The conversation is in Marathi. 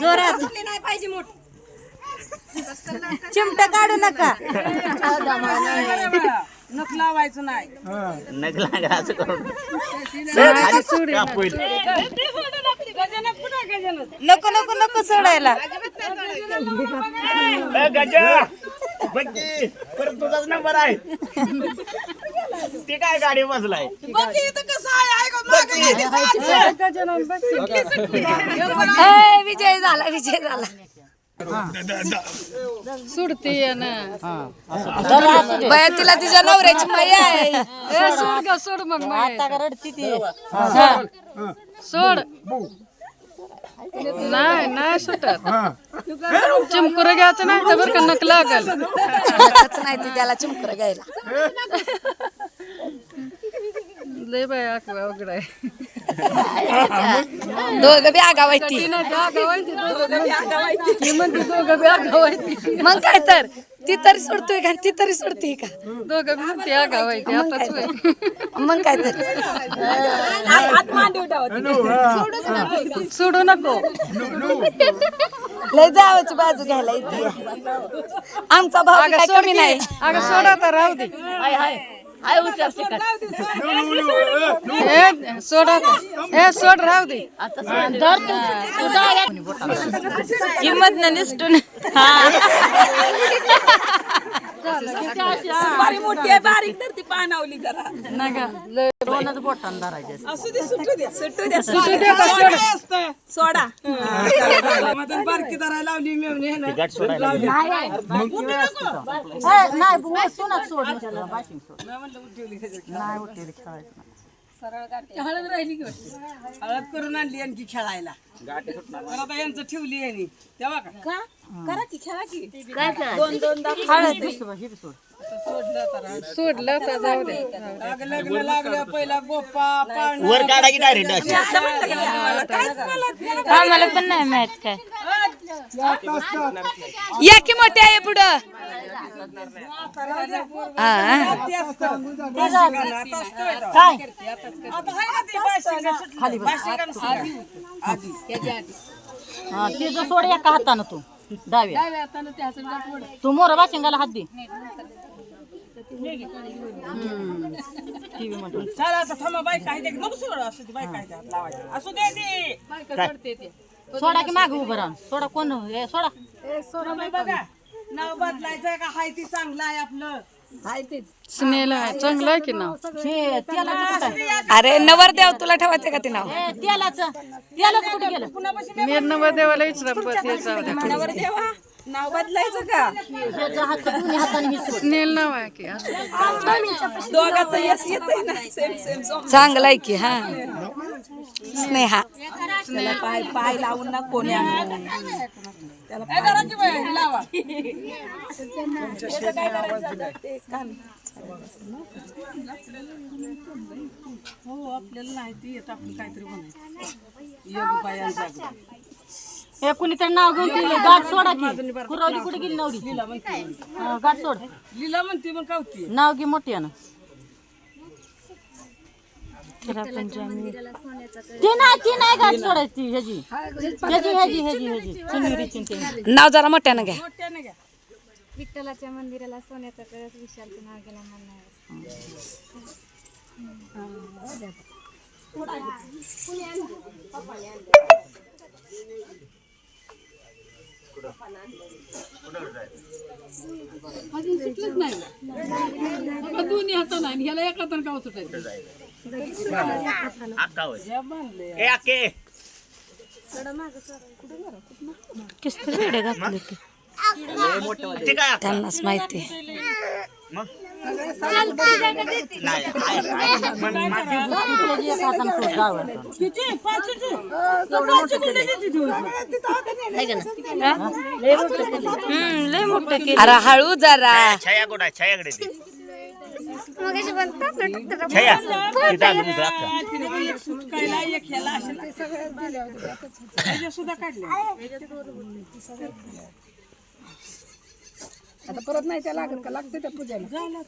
जोरात. नाही पाहिजे मोठ चिमट काढू नका. नख लावायचं नाही. लागा असं करून कापून. नको. नको नको सोडायला. गजा! बघ परत तुझाच नंबर आहे. ते काय गाडी बसलाय? ए, विजय झाला विजय झाला. सुडते ना. बया तिला तिच्या नवऱ्याची माया आहे. ए सोड ग सोड मग माय. रडती ती. सोड. नाही नाही सुटत. चिमकुर घ्यायचं नाही तर बरं का नक लागल. नाही ती त्याला चिमकर घ्यायला. लय बाय अकवा अवघड आहे दोघं बी आगावायती ती नाही का गावायची दोघं ती म्हणते दोघं बी गावायची मग काय तर? ती तरी सोडतोय का? ती तरी सोडते का? दोघं बी म्हणते आगावायची आताच होय. मग काय तर? सोडू नको. लय जावाची बाजू घ्यायला येते. आमचा भाऊ बी काय कमी नाही. अगं सोडा तर राहू दे. ए सोडा. तर ए सोड राहू दे. किंमत न निसटून बारी मोठी आहे बारीक तर ती पानावली जरा. नका लय असू दे सुटू द्या सुटू द्या सुटू दे का सोड. सोडा. मधून बारकी धरायला लावली मी ते गाठ सोडायला हळद करून आणली आणखी खेळायला. तर आता यांचं ठेवली यांनी तेव्हा का? करा की खेळा की. दोन दोनदा सोडलं तर जाऊ दे. लग्न लागलं पहिला गोप्पा पाळणा वर काढा की डायरेक्ट आम्हाला पण नाही माहीत काय. या की मोठे आहे पुढं? हा. ते असतं. बाशिंगाला आता ना हा सोड एका हातानं तू डाव्या तू मोर वाशिंगाला हात दे चला आता थांबा नको सोडा असू दे हात लावायचं असू दे सोडा की माग उभं राहून सोडा कोण हे सोडा बघा नाव बदलायचं का? हाय ती चांगलं आहे आपलं. स्नेल आहे चांगलं आहे की नाव? हे? अरे नवरदेव तुला ठेवायचं का ते नाव? ए, तेलाचं तेलाचं कुठे गेलं? मी नवा देवाला विचारा बस हे जाऊ दे नवर देवा नाव बदलायचं का? ही स्नेल नाव आहे की असं दोघाचं यश येतंय ना सेम सेम चांगलं आहे की हा? स्नेहा. त्याला पाय पाय लावून ना कोणी आणलं त्याला पाय लावा. त्याचं काय करायचं ते काम. हो आपल्याला माहिती येत. आपलं काहीतरी जागो. हे कुणीतरी नाव घेऊन गाठ सोडा की. कुरवली कुठे गेली नवरी हा, गाठ सोड. लीला म्हणते मग कावती नाव घे मोठी आहे ना ते नाही ती नाही गाठ सोडायची ह्याची. ह्याची ह्याची ह्याची ह्याची. चिंगरीची आणि त्यांची. नाव जरा मोठ्यानं घ्या. विठ्ठलाच्या मंदिराला सोन्याचा कळस विशालचं नाव गेला म्हणणार दोन्ही हातानं आणि ह्याला एका हातानं गाव सुटायचं. अक्का होय ए अक्के किस्ती वेडे घातले ते ते काय अक्का? त्यांनाच माहिती मग नाही आहे, आहे. मग माझी लय मोठं अरे हळू जरा छाया कुठं आहे छायाकडे दे छाया इथं आता परत नाही त्या लागत का? लागते त्या पूजाला.